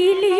কি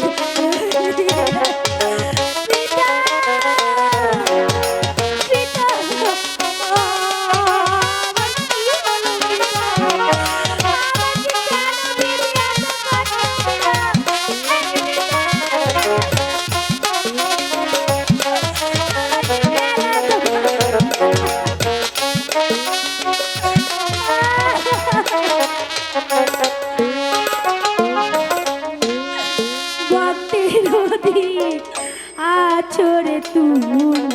Thank you. আছড়ে তুমি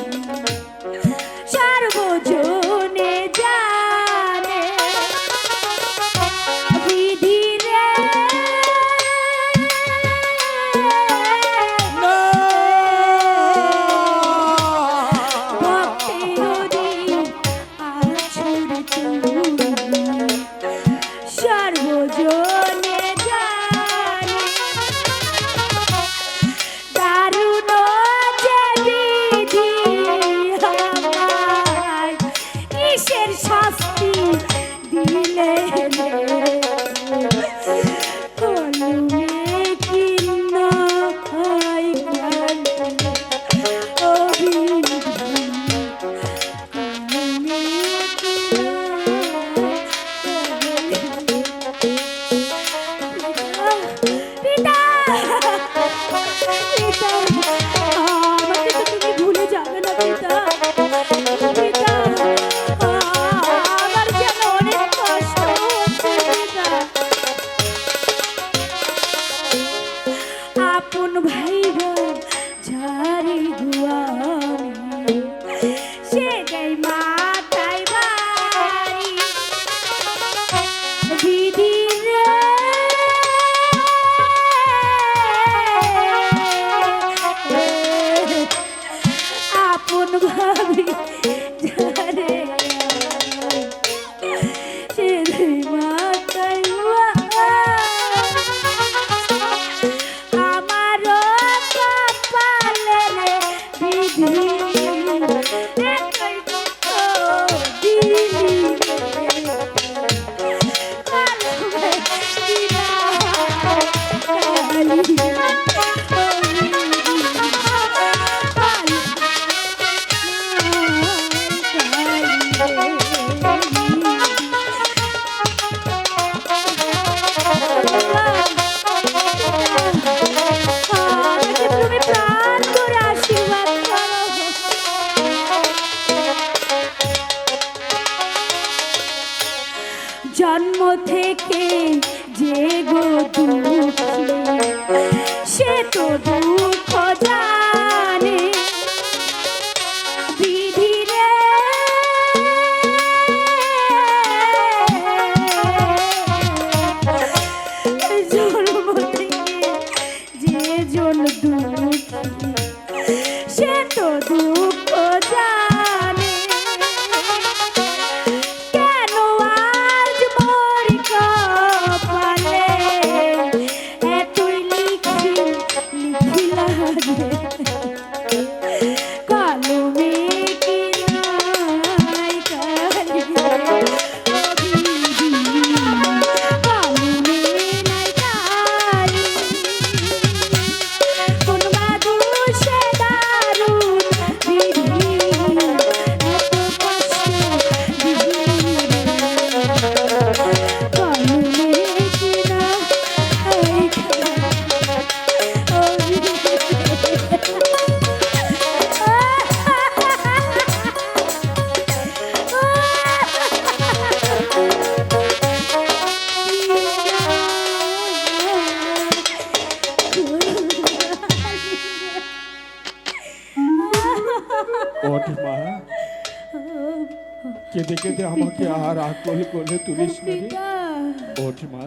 আর আকল করে তুলিস ওঠ মা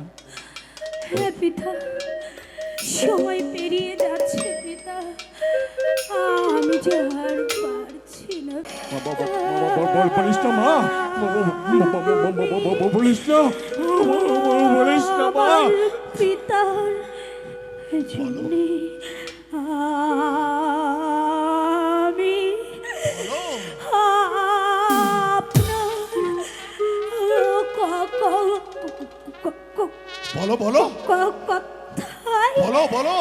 হ্যাঁ পিতা সময় পেরিয়ে যাচ্ছে পিতা আমি যে আর পারছি না মা, বাবা, বাবা, বাবা, বলিস না মা বাবা, বাবা, বাবা, বাবা, বাবা, বলিস না বাবা, বাবা, বলিস না মা আমার পিতার বলো বলো। বলো বলো।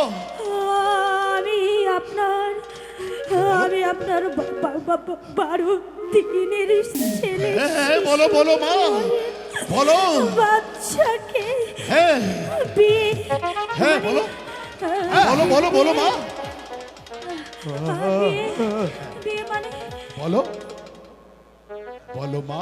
আমি আপনার আমি আপনার বারো দিনের ছেলে। হ্যাঁ হ্যাঁ, বলো বলো মা। বলো। বাচ্চাকে হ্যাঁ। হ্যাঁ বলো। বলো বলো বলো মা। মানে বলো। বলো মা।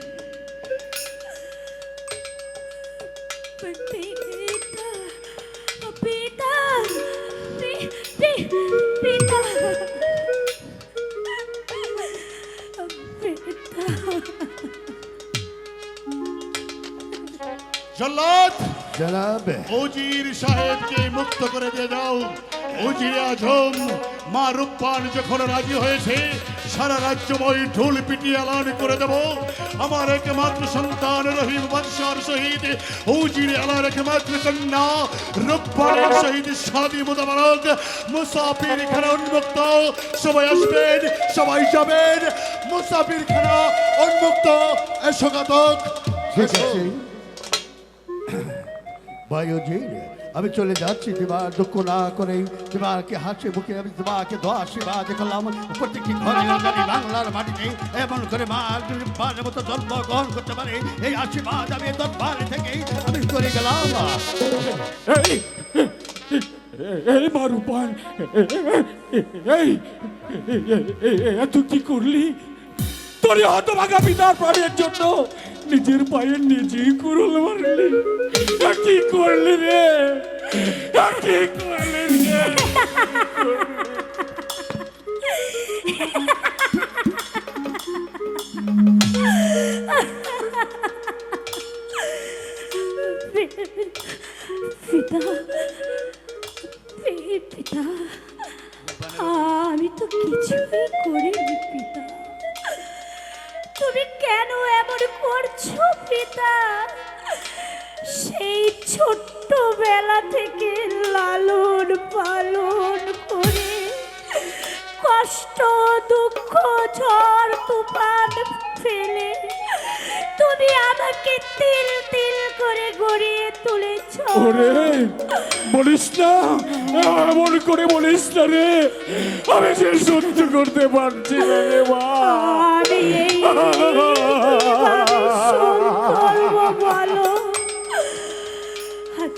জল্লাদ! জনাব সাহেবকে মুক্ত করে দিয়ে দাও। আজম মা রূপান যখন রাজি হয়েছে সারা রাজ্যময় ঢোল পিটিয়ে এলান করে দেব। আমার একমাত্র সন্তান রহিম বাদশার শহীদ উজির এলার একমাত্র কন্যা রূপানের শহীদ সাদি মোতাবারক মুসাফির খানা উন্মুক্ত। সবাই আসবেন সবাই যাবেন। মুসাফির খানা উন্মুক্ত। এসো ঘাতক ঠিক আছে। আমি চলে যাচ্ছি দিবার দুঃখ না করে দিবারকে হাসি মুখে আমি দিবাকে দোয়া আশীর্বাদ করলাম প্রত্যেকটি ঘরে বাংলার মাটিতে এমন করে মা মতো জন্মগ্রহণ করতে পারে। এই আশীর্বাদ আমি দরবার থেকে আমি করে গেলাম। এই মারুপান, এই তুই কি করলি? তোর হতভাগা পিতার প্রাণের জন্য নিজের পায়ে নিজেই কুরল মারলি। কি করলি রে কি করলি রে পিতা থেকে লালন পালন করে কষ্ট দুঃখ ঝড় তুফান ফেলে তুমি আমাকে তিল তিল করে গড়িয়ে তুলেছ। ওরে বলিস না এমন করে বলিস না রে আমি যে সহ্য করতে পারছি না রে মা।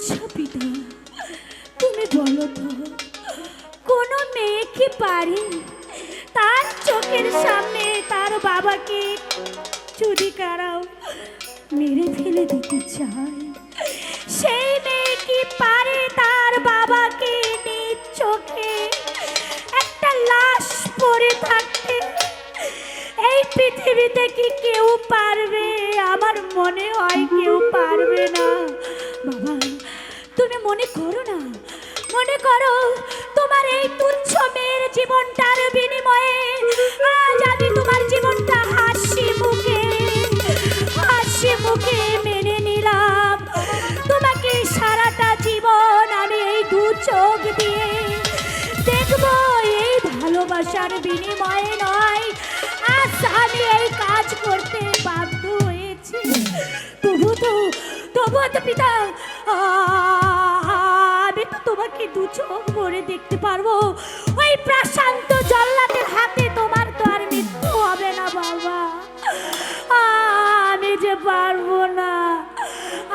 আচ্ছা পিতা, তুমি বলো তো, কোনো মেয়ে কি পারে? তার চোখের সামনে তার বাবাকে চুরি কারাও মেরে ফেলে দিতে চায়। সেই মেয়ে কি পারে তার বাবাকে নিজ চোখে একটা লাশ পড়ে থাকতে? এই পৃথিবীতে কি কেউ পারবে? আমার মনে হয় কেউ পারবে না। মনে করো না, মনে করো তোমার এই তুচ্ছ মেয়ের জীবনটার বিনিময়ে আজ আমি তোমার জীবনটা হাসি মুখে হাসি মুখে মেনে নিলাম। তোমাকে সারাটা জীবন আমি এই দু চোখ দিয়ে দেখব, এই ভালোবাসার বিনিময়ে নয়, আজ আমি এই কাজ করতে বাধ্য হয়েছি। তবু তো তবু তো পিতা তো তোমাকে দু চোখ ভরে দেখতে পারব। ওই প্রশান্ত জল্লাদের হাতে তোমার তো আর মৃত্যু হবে না বাবা। আমি যে পারব না।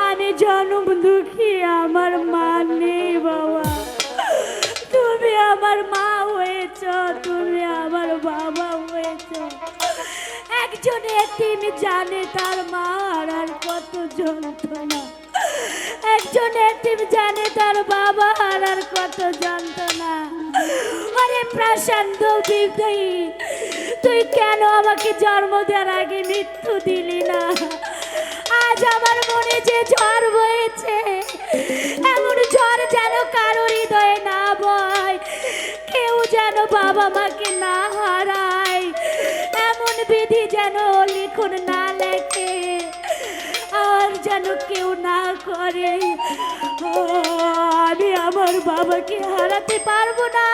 আমি জন্ম দুঃখী, আমার মা নেই বাবা। তুমি আমার মা হয়েছ, তুমি আমার বাবা হয়েছ। একজন এতিম জানে তার মা আর কত যন্ত্রণা। একজন এতিম জানে তার বাবা আর কত আরে প্রশান্ত তুই কেন আমাকে জন্ম দেওয়ার আগে মৃত্যু দিলি না? আজ আমার মনে যে ঝড় বয়েছে এমন ঝড় যেন কারও হৃদয়ে না বয়। কেউ যেন বাবা মাকে না হারায়। ও, আমি আমার বাবাকে হারাতে পারব না।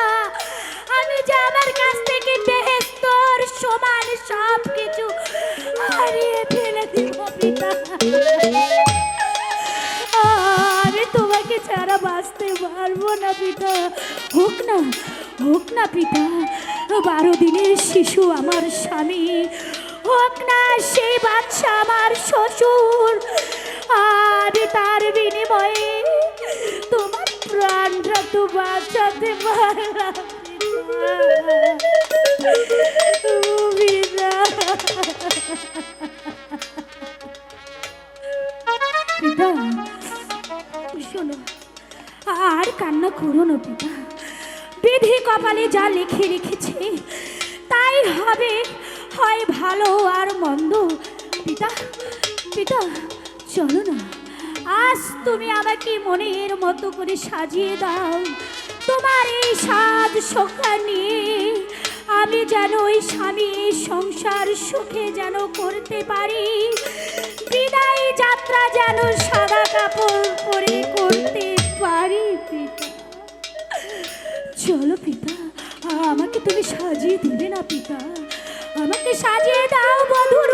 আমি যে আমার কাছ থেকে বেহেস্তর সমান সব কিছু হারিয়ে ফেলে দিব তোমাকে ছাড়া বাঁচতে পারব না পিতা। হোক না হোক না পিতা। বারো দিনের শিশু আমার স্বামী। হোক না সেই বাচ্চা আমার শ্বশুর। আমি তার বিনিময়ে তোমার প্রাণটা তো বাঁচাতে শোনো, আর কান্না করো না পিতা। বিধি কপালে যা লিখে রেখেছে, তাই হবে, হয় ভালো আর মন্দ। পিতা পিতা, চলো না। আজ তুমি আমাকে মনের মতো করে সাজিয়ে দাও। তোমার এই সাজ সখা নিয়ে আমি যেন ওই স্বামী সংসার সুখে যেন করতে পারি। বিদায় যাত্রা যেন সাদা কাপড় পরে করতে পারি পিতা। চলো পিতা, আমাকে তুমি সাজিয়ে দিবে না পিতা? আমাকে সাজিয়ে দাও বধুর